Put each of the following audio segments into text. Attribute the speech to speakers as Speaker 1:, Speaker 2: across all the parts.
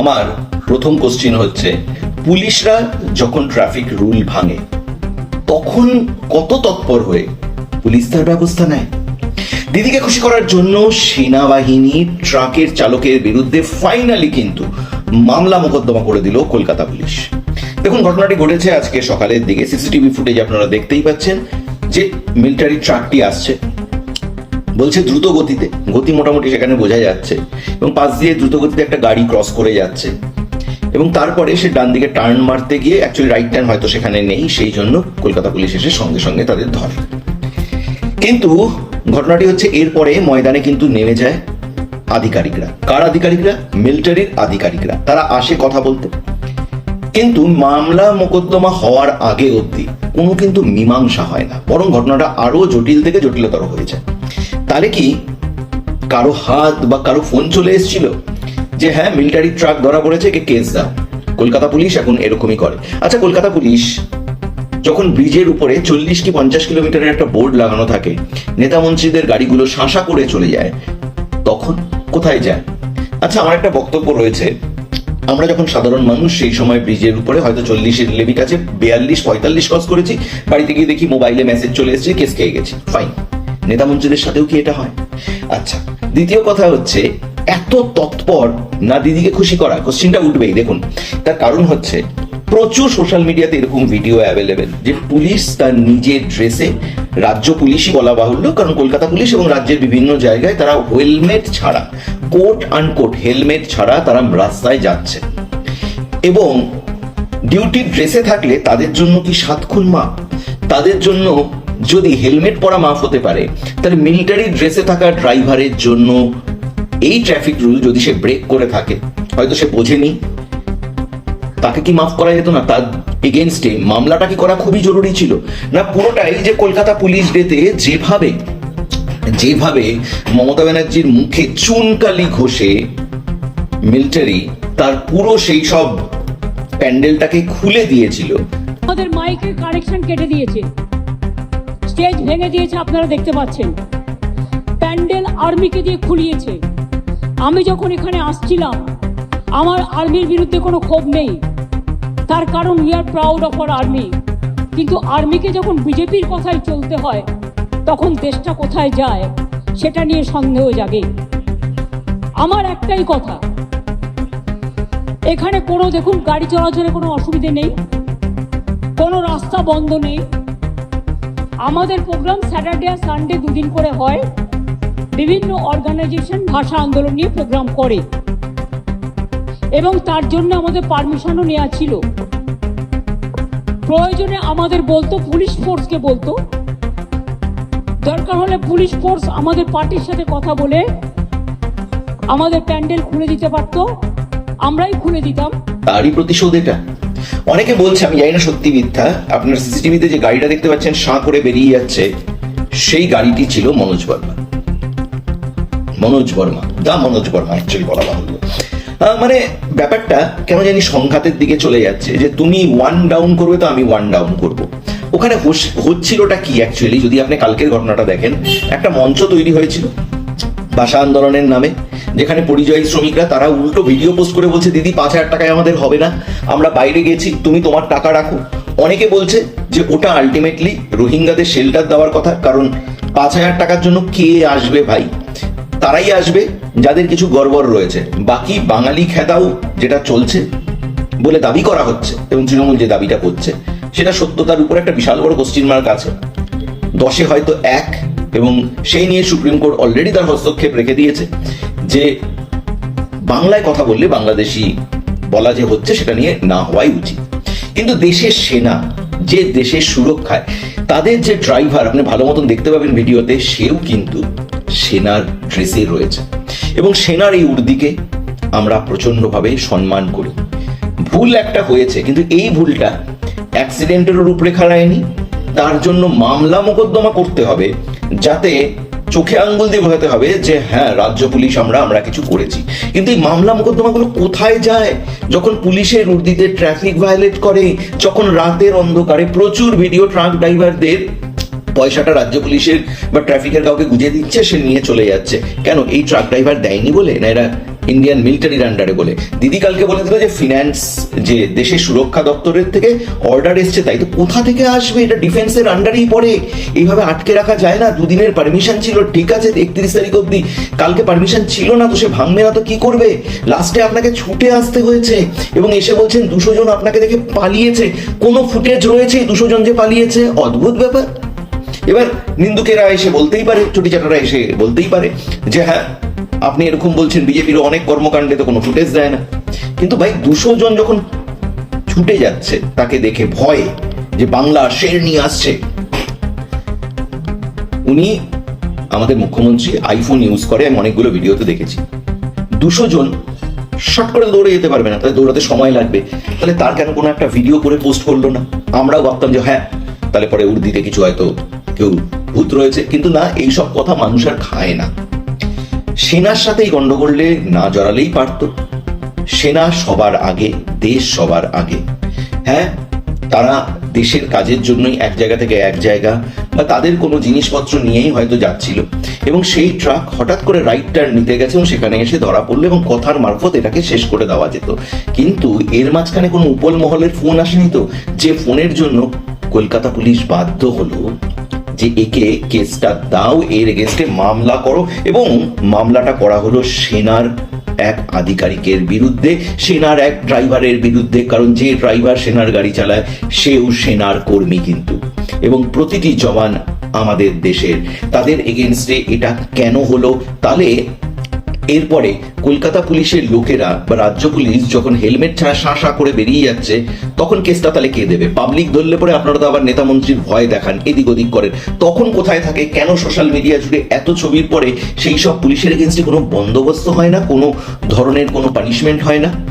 Speaker 1: আমার প্রথম কোশ্চিন হচ্ছে, পুলিশরা যখন ট্রাফিক রুল ভাঙে, তখন কত তৎপর হয়ে পুলিশ তার ব্যবস্থা নেয়? দিদিকে খুশি করার জন্য সেনাবাহিনী ট্রাকের চালকের বিরুদ্ধে ফাইনালি কিন্তু মামলা মোকদ্দমা করে দিল কলকাতা পুলিশ। দেখুন, ঘটনাটি ঘটেছে আজকে সকালের দিকে। সিসিটিভি ফুটেজ আপনারা দেখতেই পাচ্ছেন যে মিলিটারি ট্রাকটি আসছে। বলছে দ্রুত গতিতে গতি মোটামুটি সেখানে বোঝা যাচ্ছে। এবং পাশ দিয়ে দ্রুত গতিতে একটা গাড়ি ক্রস করে যাচ্ছে। এবং তারপরে সে ডান দিকে টার্ন মারতে গিয়ে অ্যাকচুয়ালি রাইট টার্ন হয়তো সেখানে নেই, সেই জন্য কলকাতা পুলিশ এসে সঙ্গে সঙ্গে তাদের ধরে। কিন্তু ঘটনাটি হচ্ছে এরপরে ময়দানে কিন্তু নেমে যায় আধিকারিকরা। কার আধিকারিকরা? মিলিটারির আধিকারিকরা। তারা আসে কথা বলতে। কিন্তু মামলা মোকদ্দমা হওয়ার আগে অবধি কোনো কিন্তু মীমাংসা হয় না। বরং ঘটনাটা আরও জটিল থেকে জটিলতর হয়ে যায়। তাহলে কি? কারও হাত বা কারও ফোন চলে এসেছিল? যে হ্যাঁ মিলিটারি ট্রাক ধরা পড়েছে, কে কেস দাও? কলকাতা পুলিশ এখন এরকমই করে। আচ্ছা কলকাতা পুলিশ, যখন ব্রিজের উপরে চল্লিশ কি পঞ্চাশ কিলোমিটারের একটা বোর্ড লাগানো থাকে, নেতা মন্ত্রীদের গাড়িগুলো শাঁসা করে চলে যায়, তখন কোথায় যায়? আচ্ছা আমার একটা বক্তব্য রয়েছে। আমরা যখন সাধারণ মানুষ, সেই সময় ব্রিজের উপরে হয়তো চল্লিশের লিমিট আছে বিয়াল্লিশ, পঁয়তাল্লিশ ক্রস করেছি, বাড়িতে গিয়ে দেখি মোবাইলে মেসেজ চলে এসেছে কেস খেয়ে গেছি ফাইন নেতা মন্ত্রীদের সাথেও কি এটা হয়? আচ্ছা দ্বিতীয় কথা হচ্ছে, এত তৎপর না দিদিকে খুশি করা কোশ্চিনটা উঠবেই। দেখুন, তার কারণ হচ্ছে, প্রচুর সোশ্যাল মিডিয়াতে এরকম ভিডিও অ্যাভেলেবেল যে পুলিশ তার নিজের ড্রেসে রাজ্য পুলিশই বলা বাহুল্য, কারণ কলকাতা পুলিশ এবং রাজ্যের বিভিন্ন জায়গায় তারা হেলমেট ছাড়া কোট আনকোট হেলমেট ছাড়া তারা রাস্তায় যাচ্ছে। এবং ডিউটি ড্রেসে থাকলে তাদের জন্য কি সাত খুন মাপ? তাদের জন্য যদি হেলমেট পরা মাফ হতে পারে, তাহলে মিলিটারি ড্রেসে থাকা ড্রাইভারের জন্য এই ট্রাফিক রুল যদি সে ব্রেক করে থাকে, হয়তো সে বোঝেনি। তাকে কি মাফ করা যেত না? তার এগেনস্টে মামলাটা কি করা খুবই জরুরি ছিল? না, পুরোটাই যে কলকাতা পুলিশ ডেতে যেভাবে যেভাবে মমতা ব্যানার্জির মুখে চুনকালি ঘষে মিলিটারি তার পুরো সেই সব প্যান্ডেলটাকে খুলে দিয়েছিল।
Speaker 2: আমাদের মাইকের কানেকশন কেটে দিয়েছে। স্টেজ ভেঙে দিয়েছে, আপনারা দেখতে পাচ্ছেন। প্যান্ডেল আর্মিকে দিয়ে খুলিয়েছে। আমি যখন এখানে আসছিলাম, আমার আর্মির বিরুদ্ধে কোনো ক্ষোভ নেই। তার কারণ we are proud of our army কিন্তু আর্মিকে যখন বিজেপির কথায় চলতে হয়, তখন দেশটা কোথায় যায়, সেটা নিয়ে সন্দেহ জাগে। আমার একটাই কথা, এখানে কোনো, দেখুন, গাড়ি চলাচলে কোনো অসুবিধে নেই, কোনো রাস্তা বন্ধ নেই। আমাদের প্রোগ্রাম স্যাটারডে আর সানডে দুদিন করে হয়। বিভিন্ন অর্গানাইজেশন ভাষা আন্দোলন নিয়ে প্রোগ্রাম করে। এবং তার জন্য আমাদের পারমিশনও নেওয়া ছিল। প্রয়োজনে আমাদের বলতো পুলিশ ফোর্সকে বলতো। দরকার হলে পুলিশ ফোর্স আমাদের পার্টির সাথে কথা বলে আমাদের প্যান্ডেল খুলে দিতে পারতো। আমরাই খুলে দিতাম।
Speaker 1: তারই প্রতিশোধ এটা। অনেকে বলছে, আমি জানি না সত্যি মিথ্যা। আপনার সিসিটিভিতে যে গাড়িটা দেখতে পাচ্ছেন, সাঁ করে বেরিয়ে যাচ্ছে, সেই গাড়িটি ছিল মনোজ বর্মা। মনোজ বর্মা, দা মনোজ বর্মা অ্যাকচুয়ালি বলা বাহুল্য। মানে ব্যাপারটা কেন জানি সংঘাতের দিকে চলে যাচ্ছে, যে তুমি ওয়ান ডাউন করবে তো আমি ওয়ান ডাউন করব। ওখানে হচ্ছিলটা কি অ্যাকচুয়ালি যদি আপনি কালকের ঘটনাটা দেখেন, একটা মঞ্চ তৈরি হয়েছিল ভাষা আন্দোলনের নামে, যেখানে পরিযায়ী শ্রমিকরা তারা উল্টো ভিডিও পোস্ট করে বলছে, দিদি, পাঁচ হাজার টাকায় আমাদের হবে না, আমরা বাইরে গেছি, তুমি তোমার টাকা রাখো। অনেকে বলছে যে, ওটা আলটিমেটলি রোহিঙ্গাদের শেল্টার দেওয়ার কথা, কারণ পাঁচ হাজার টাকার জন্য কে আসবে ভাই? তারাই আসবে, যাদের কিছু গড়বড় রয়েছে। বাকি বাঙালি খেদাও যেটা চলছে বলে দাবি করা হচ্ছে, এবং তৃণমূল যে দাবিটা করছে, সেটা সত্যতার উপর একটা বিশাল বড় কোশ্চিন মার্ক আছে। দশে হয়তো এক এবং সেই নিয়ে সুপ্রিম কোর্ট অলরেডি তার হস্তক্ষেপ রেখে দিয়েছে যে বাংলায় কথা বললে বাংলাদেশি বলা যে হচ্ছে সেটা নিয়ে না হওয়াই উচিত। কিন্তু দেশের সেনা, যে দেশের সুরক্ষায়, তাদের যে ড্রাইভার আপনি ভালো মতন দেখতে পাবেন ভিডিওতে, সেও কিন্তু সেনার ড্রেসে রয়েছে। এবং সেনার এই উর্দিকে আমরা প্রচন্ডভাবে সম্মান করি। ভুল একটা হয়েছে, কিন্তু এই ভুলটা অ্যাক্সিডেন্টের রূপরেখা নেয়নি তার জন্য মামলা মোকদ্দমা করতে হবে। যাতে চোখে আঙ্গুল দিয়ে বোঝাতে হবে যে হ্যাঁ রাজ্য পুলিশ আমরা আমরা কিছু করেছি। কিন্তু এই মামলা মোকদ্দমাগুলো কোথায় যায়? যখন পুলিশের উর্দিতে ট্রাফিক ভায়োলেট করে, যখন রাতের অন্ধকারে প্রচুর ভিডিও ট্রাক ড্রাইভারদের পয়সাটা রাজ্য পুলিশের বা ট্রাফিকের কাউকে গুজে দিচ্ছে, সে নিয়ে চলে যাচ্ছে। কেন? এই ট্রাক ড্রাইভার দেয়নি বলে? না এরা ইন্ডিয়ান মিলিটারির আন্ডারে বলে। দিদি কালকে বলে দিল যে ফিন্যান্স যে দেশের সুরক্ষা দপ্তরের থেকে অর্ডার এসছে, তাই তো কোথা থেকে আসবে? এটা ডিফেন্সের আন্ডারেই পড়ে। এইভাবে আটকে রাখা যায় না। দুদিনের পারমিশন ছিল, ঠিক আছে, একত্রিশ তারিখ অব্দি কালকে পারমিশন ছিল না, তো সে ভাঙবে না, তো কি করবে? লাস্টে আপনাকে ছুটে আসতে হয়েছে এবং এসে বলছেন, দুশো জন আপনাকে দেখে পালিয়েছে। কোনো ফুটেজ রয়েছে দুশো জন যে পালিয়েছে? অদ্ভুত ব্যাপার। এবার নিন্দুকেরা এসে বলতেই পারে চটি চাটারা এসে বলতেই পারে যে হ্যাঁ আপনি এরকম বলছেন বিজেপির অনেক কর্মকাণ্ডে তো কোনো ফুটেজ দেয় না। কিন্তু ভাই, দুশো জন যখন ছুটে যাচ্ছে, তাকে দেখে ভয়ে যে বাংলা শের নিয়ে আসছে। উনি আমাদের মুখ্যমন্ত্রী, আইফোন ইউজ করে, আমি অনেকগুলো ভিডিওতে দেখেছি। দুশো জন শর্ট করে দৌড়ে যেতে পারবে না, তাহলে দৌড়াতে সময় লাগবে। তাহলে তার কেন কোনো একটা ভিডিও করে পোস্ট করল না? আমরাও ভাবতাম যে হ্যাঁ তাহলে পরে উর্দিতে কিছু হয়তো কেউ ভূত রয়েছে। কিন্তু না, এইসব কথা মানুষ আর খায় না। সেনার সাথে এই গন্ডগোলে না জড়ালেই পারত। সেনা সবার আগে, দেশ সবার আগে। হ্যাঁ তারা দেশের কাজের জন্যই এক জায়গা থেকে এক জায়গা বা তাদের কোনো জিনিসপত্র নিয়েই হয়তো যাচ্ছিল। এবং সেই ট্রাক হঠাৎ করে রাইট টার্ন নিতে গেছে এবং সেখানে এসে ধরা পড়ল এবং কথার মারফত এটাকে শেষ করে দেওয়া যেত। কিন্তু এর মাঝখানে কোনো উপল মহলের ফোন আসেনি তো? যে ফোনের জন্য কলকাতা পুলিশ বাধ্য হলো যে একে কেসটা দাও, এর এগেনস্টে মামলা করো এবং মামলাটা করা হলো সেনার এক আধিকারিকের বিরুদ্ধে, সেনার এক ড্রাইভারের বিরুদ্ধে, কারণ যে ড্রাইভার সেনার গাড়ি চালায়, সেও সেনার কর্মী কিন্তু। এবং প্রতিটি জওয়ান আমাদের দেশের। তাদের এগেনস্টে এটা কেন হলো? তাহলে এরপরে কলকাতা পুলিশের লোকেরা বা রাজ্য পুলিশ যখন হেলমেট ছাড়া শাঁ শাঁ করে বেরিয়ে যাচ্ছে, তখন কেসটা তাহলে কে দেবে? পাবলিক ধরলে পরে আপনারা তো আবার নেতা মন্ত্রীর ভয় দেখান, এদিক ওদিক করেন। তখন কোথায় থাকে? কেন সোশ্যাল মিডিয়া জুড়ে এত ছবির পরে সেই সব পুলিশের এগেনস্টে কোনো বন্দোবস্ত হয় না? কোনো ধরনের কোনো পানিশমেন্ট হয় না?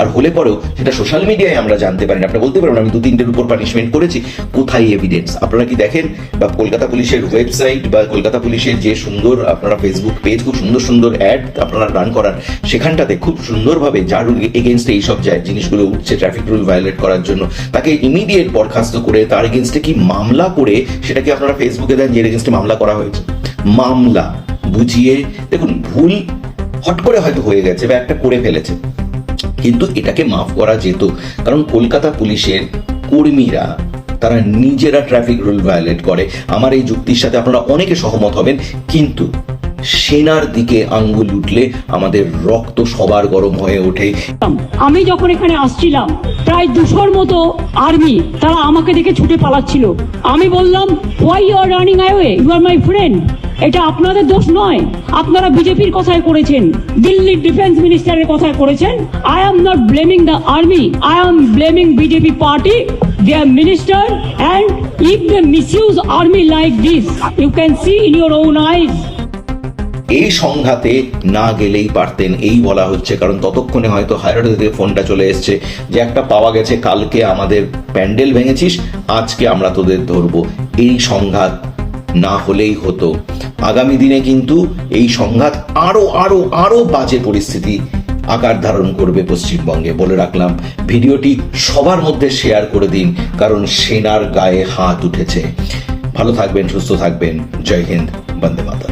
Speaker 1: আর হলে পরেও সেটা সোশ্যাল মিডিয়ায় আমরা জানতে পারি আপনি বলতে পারবেন আমি দু তিনটের উপর পানিশমেন্ট করেছি, কোথায় এভিডেন্স আপনারা কি দেখেন? বা কলকাতা পুলিশের ওয়েবসাইট বা কলকাতা পুলিশের যে সুন্দর আপনারা ফেসবুক পেজ খুব সুন্দর সুন্দর অ্যাড আপনারা রান করান সেখানটাতে খুব সুন্দরভাবে যার এগেনস্টে এইসব জিনিসগুলো উঠছে ট্রাফিক রুল ভায়োলেট করার জন্য। তাকে ইমিডিয়েট বরখাস্ত করে, তার এগেনস্টে কি মামলা করে, সেটা কি আপনারা ফেসবুকে দেন যে এগেনস্টে মামলা করা হয়েছে? মামলা। বুঝিয়ে, দেখুন, ভুল হট করে হয়তো হয়ে গেছে বা একটা করে ফেলেছে। কিন্তু এটাকে মাফ করা যেত। কারণ কলকাতা পুলিশের কর্মীরা, তারা নিজেরা ট্রাফিক রুল ভায়োলেট করে। আমার এই যুক্তির সাথে আপনারা অনেকে সহমত হবেন, কিন্তু সেনার দিকে আঙ্গুল উঠলে আমাদের রক্ত সবার গরম হয়ে ওঠে।
Speaker 2: আমি যখন এখানে আসছিলাম, প্রায় দুশোর মতো আর্মি তারা আমাকে দেখে ছুটে পালাচ্ছিল। আমি বললাম why you are running anyway you are my friend এটা আপনাদের দোষ নয়। আপনারা বিজেপির কথায় করেছেন, দিল্লির ডিফেন্স মিনিস্টারের কথায় করেছেন। I am not blaming the army I am blaming BJP party their minister, and if they misuse army like this, you can see in your own eyes.
Speaker 1: এই সংঘাতে না গেলেই পারতেন, এই বলা হচ্ছে। কারণ ততক্ষণে হয়তো হায়ার ফোনটা চলে এসছে যে একটা পাওয়া গেছে, কালকে আমাদের প্যান্ডেল ভেঙেছিস, আজকে আমরা তোদের ধরবো। এই সংঘাত না হলেই হতো। আগামী দিনে কিন্তু এই সংঘাত আরও আরও আরও বাজে পরিস্থিতি আকার ধারণ করবে পশ্চিমবঙ্গে। বলে রাখলাম, ভিডিওটি সবার মধ্যে শেয়ার করে দিন, কারণ সেনার গায়ে হাত উঠেছে। ভালো থাকবেন, সুস্থ থাকবেন। জয় হিন্দ, বন্দে মাতা